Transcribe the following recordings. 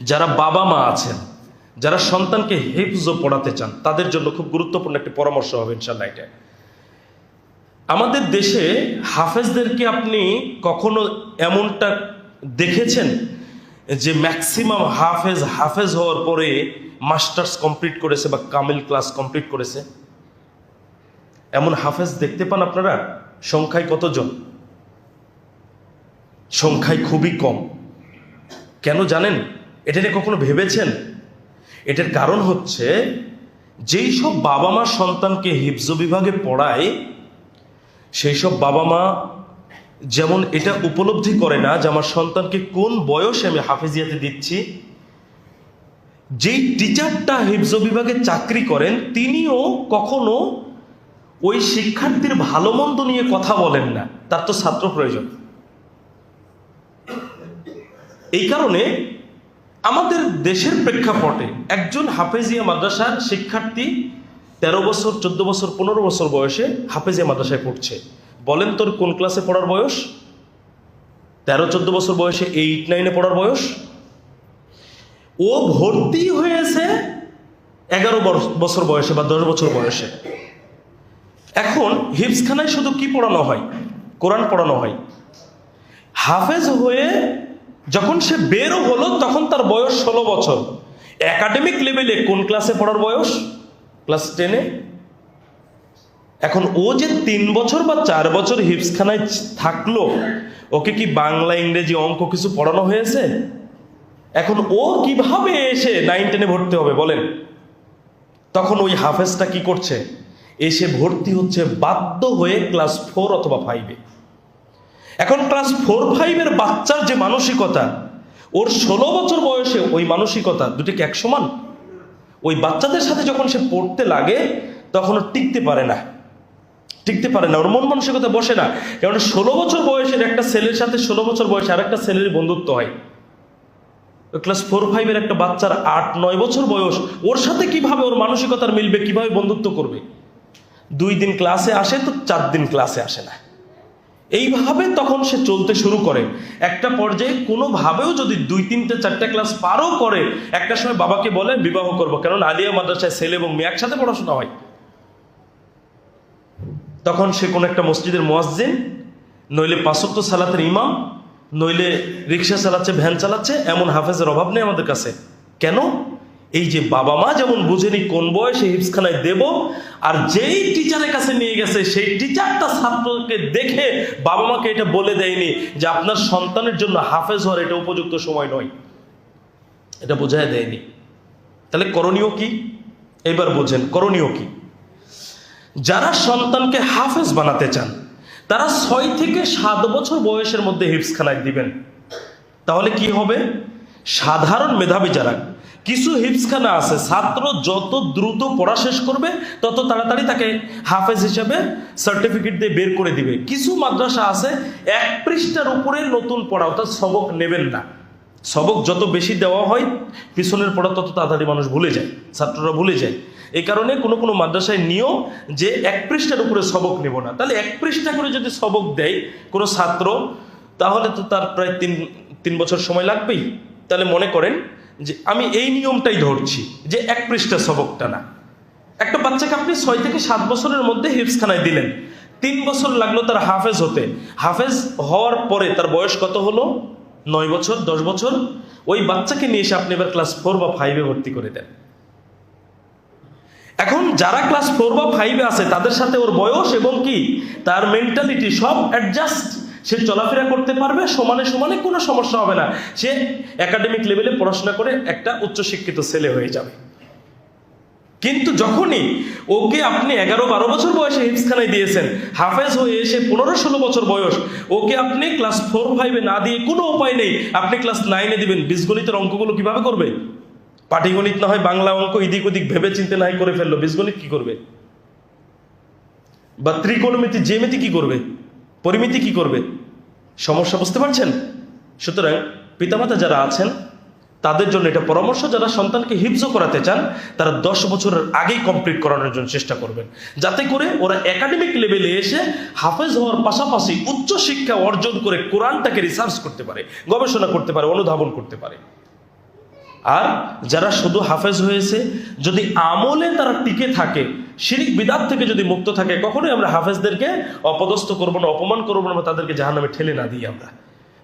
যারা বাবা মা আছেন, যারা সন্তানকে হেফজ পড়াতে চান, তাদের জন্য খুব গুরুত্বপূর্ণ একটি পরামর্শ হবে ইনশাল্লাহ এটা। আমাদের দেশে হাফেজদেরকে আপনি কখনো এমনটা দেখেছেন যে ম্যাক্সিমাম হাফেজ হাফেজ হওয়ার পরে মাস্টার্স কমপ্লিট করেছে বা কামিল ক্লাস কমপ্লিট করেছে? এমন হাফেজ দেখতে পান আপনারা? সংখ্যায় কতজন? সংখ্যায় খুবই কম। কেন জানেন? এটা নিয়ে কখনো ভেবেছেন? এটার কারণ হচ্ছে, যেই সব বাবা মা সন্তানকে হিফজ বিভাগে পড়ায়, সেই সব বাবা মা যেমন এটা উপলব্ধি করে না যে আমার সন্তানকে কোন বয়সে আমি হাফিজিয়াতে দিচ্ছি, যেই টিচারটা হিফজ বিভাগে চাকরি করেন, তিনিও কখনো ওই শিক্ষার্থীর ভালো মন্দ নিয়ে কথা বলেন না। তার তো ছাত্র প্রয়োজন। এই কারণে আমাদের দেশের প্রেক্ষাপটে একজন হাফেজিয়া মাদ্রাসার শিক্ষার্থী তেরো বছর, চোদ্দ বছর, পনেরো বছর বয়সে হাফেজিয়া মাদ্রাসায় পড়ছে। বলেন তোর কোন ক্লাসে পড়ার বয়স? তেরো, চোদ্দ বছর বয়সে এইট নাইনে পড়ার বয়স? ও ভর্তি হয়েছে এগারো বছর বয়সে বা দশ বছর বয়সে। এখন হিপসখানায় শুধু কি পড়ানো হয়? কোরআন পড়ানো হয়। হাফেজ হয়ে যখন সে বেরও হলো, তখন তার বয়স ষোলো বছর। একাডেমিক লেভেলে কোন ক্লাসে পড়ার বয়স? ক্লাস টেনে এখন ও যে তিন বছর বা চার বছর হিপসখানায় থাকল, ওকে কি বাংলা, ইংরেজি অঙ্ক কিছু পড়ানো হয়েছে? এখন ও কীভাবে এসে নাইন টেনে ভর্তি হবে বলেন? তখন ওই হাফেজটা কি করছে? এসে ভর্তি হচ্ছে, বাধ্য হয়ে ক্লাস ফোর অথবা ফাইভে এখন ক্লাস ফোর ফাইভের বাচ্চার যে মানসিকতা, ওর ষোলো বছর বয়সে ওই মানসিকতা দুটি এক সমান। ওই বাচ্চাদের সাথে যখন সে পড়তে লাগে, তখন ও টিকতে পারে না। টিকতে পারে না, ওর মন মানসিকতা বসে না। কারণ ষোলো বছর বয়সের একটা ছেলের সাথে ষোলো বছর বয়সে আর একটা ছেলের বন্ধুত্ব হয়। ক্লাস ফোর ফাইভের একটা বাচ্চার আট, নয় বছর বয়স, ওর সাথে কীভাবে ওর মানসিকতার মিলবে, কীভাবে বন্ধুত্ব করবে? দুই দিন ক্লাসে আসে তো চার দিন ক্লাসে আসে না। এইভাবে তখন সে চলতে শুরু করে। একটা পর্যায়ে কোনোভাবেও যদি দুই, তিনটে, চারটে ক্লাস পারও করে, একটা সময় বাবাকে বলে, বিবাহ করব। কারণ আলিয়া মাদ্রাসায় ছেলে এবং মেয়ে একসাথে পড়াশোনা হয়। তখন সে কোনো একটা মসজিদের মোয়াজ্জিন, নইলে পাঁচক্ত সালাতের ইমাম, নইলে রিক্সা চালাচ্ছে, ভ্যান চালাচ্ছে, এমন হাফেজের অভাব নেই আমাদের কাছে। কেন? এই যে বাবা মা যেমন বুঝেনি কোন বয়সে হিপসখানায় দেব, আর যেই টিচারের কাছে নিয়ে গেছে, সেই টিচারটা ছাত্রকে দেখে বাবা মাকে এটা বলে দেয়নি যে আপনার সন্তানের জন্য হাফেজ হওয়ার এটা উপযুক্ত সময় নয়। এটা বোঝায় দেয়নি। তাহলে করণীয় কি? এবার বোঝেন, করণীয় কি? যারা সন্তানকে হাফেজ বানাতে চান, তারা ছয় থেকে সাত বছর বয়সের মধ্যে হিপসখানায় দিবেন। তাহলে কি হবে? সাধারণ মেধাবী যারা কিছু হিপসখানা আছে। ছাত্র যত দ্রুত পড়া শেষ করবে, তত তাড়াতাড়ি তাকে হাফেজ হিসাবে সার্টিফিকেট দিয়ে বের করে দিবে। কিছু মাদ্রাসা আছে, এক পৃষ্ঠার উপরে নতুন পড়া, অর্থাৎ সবক নেবেন না। সবক যত বেশি দেওয়া হয়, পিছনের পড়া তত তাড়াতাড়ি মানুষ ভুলে যায়, ছাত্ররা ভুলে যায়। এই কারণে কোনো কোনো মাদ্রাসায় নিয়েও যে এক পৃষ্ঠার উপরে সবক নেব না। তাহলে এক পৃষ্ঠা করে যদি সবক দেয় কোনো ছাত্র, তাহলে তো তার প্রায় তিন তিন বছর সময় লাগবেই। তাহলে মনে করেন যে আমি এই নিয়মটাই ধরছি যে এক পৃষ্ঠা সবকটা না একটা বাচ্চাকে আপনি ছয় থেকে সাত বছরের মধ্যে হিপসখানায় দিলেন। তিন বছর লাগল তার হাফেজ হতে। হাফেজ হওয়ার পরে তার বয়স কত হলো? নয় বছর, দশ বছর? ওই বাচ্চাকে নিয়ে এসে আপনি এবার ক্লাস ফোর বা ফাইভে ভর্তি করে দেন। এখন যারা ক্লাস ফোর বা ফাইভে আছে, তাদের সাথে ওর বয়স এবং কি? তার মেন্টালিটি সব অ্যাডজাস্ট সে চলাফেরা করতে পারবে, সমানে সমানে কোনো সমস্যা হবে না। সে একাডেমিক লেভেলে পড়াশোনা করে একটা উচ্চশিক্ষিত ছেলে হয়ে যাবে। কিন্তু যখনই ওকে আপনি এগারো বারো বছর বয়সে হিপসখানায় দিয়েছেন, হাফেজ হয়ে এসে পনেরো ষোলো বছর বয়স, ওকে আপনি ক্লাস ফোর ফাইভে না দিয়ে কোনো উপায় নেই, আপনি ক্লাস নাইনে দিবেন। বীজগণিতের অঙ্কগুলো কীভাবে করবে? পাটিগণিত না হয় বাংলা অঙ্ক এদিক ওদিক ভেবে চিন্তে নাই করে ফেলল, বীজগণিত কি করবে? বা ত্রিকোণমিতি জেমিতি কি করবে? পরিমিতি কি করবে? সমস্যা বুঝতে পারছেন? সুতরাং পিতামাতা যারা আছেন, তাদের জন্য এটা পরামর্শ, যারা সন্তানকে হিপজো করাতে চান, তারা দশ বছরের আগেই কমপ্লিট করানোর জন্য চেষ্টা করবেন। যাতে করে ওরা একাডেমিক লেভেলে এসে হাফেজ হওয়ার পাশাপাশি উচ্চ শিক্ষা অর্জন করে কোরআনটাকে রিসার্চ করতে পারে, গবেষণা করতে পারে, অনুধাবন করতে পারে। আর যারা শুধু হাফেজ হয়েছে, যদি আমলে তারা টিকে থাকে, শিরিক বিদাত থেকে যদি মুক্ত থাকে, কখনোই আমরা হাফেজদেরকে অপদস্থ করব না, অপমান করব না তাদেরকে জাহান্নামে ঠেলে না দিই আমরা।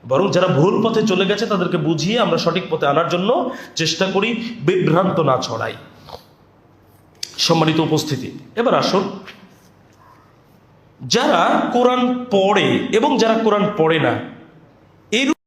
বরং যারা ভুল পথে চলে গেছে, তাদেরকে বুঝিয়ে আমরা সঠিক পথে আনার জন্য চেষ্টা করি, বিভ্রান্ত না ছড়াই। সম্মানিত উপস্থিতি, এবার আসুন। যারা কোরআন পড়ে এবং যারা কোরআন পড়ে না